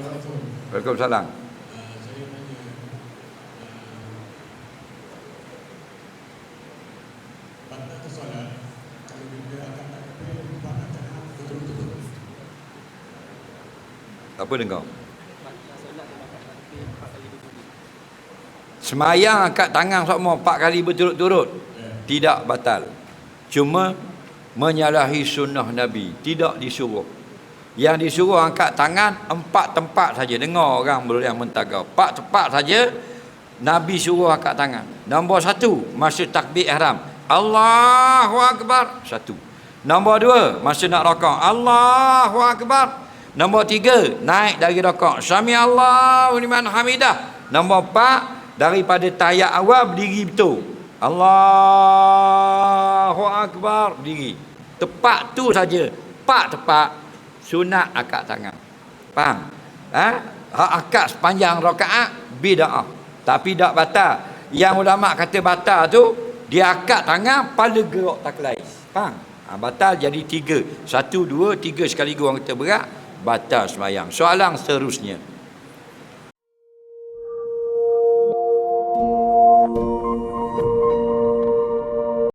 Waalaikumsalam. Apa dengar? Semayang angkat tangan semua empat kali berturut-turut tidak batal. Cuma menyalahi sunnah Nabi, tidak disuruh. Yang disuruh angkat tangan empat tempat saja. Dengar orang yang mentagau. Empat tempat saja Nabi suruh angkat tangan. Nombor satu, masa takbir ihram. Allahu Akbar. Satu. Nombor dua, masa nak rokok. Allahu Akbar. Nombor tiga, naik dari rokok. Sami Allahu liman hamidah. Nombor empat, daripada tayat awal berdiri betul. Allahu Akbar. Berdiri. Tepat tu saja. Empat tepat. Sunat akad tangan. Faham? Ha? Hak akad sepanjang rakaat bid'ah. Tapi tak batal. Yang ulama kata batal tu dia akad tangan pada gerak tak lain. Faham? Ha, batal jadi tiga. Satu, dua, tiga sekaligus orang kata berat. Batal semayang. Soalan seterusnya.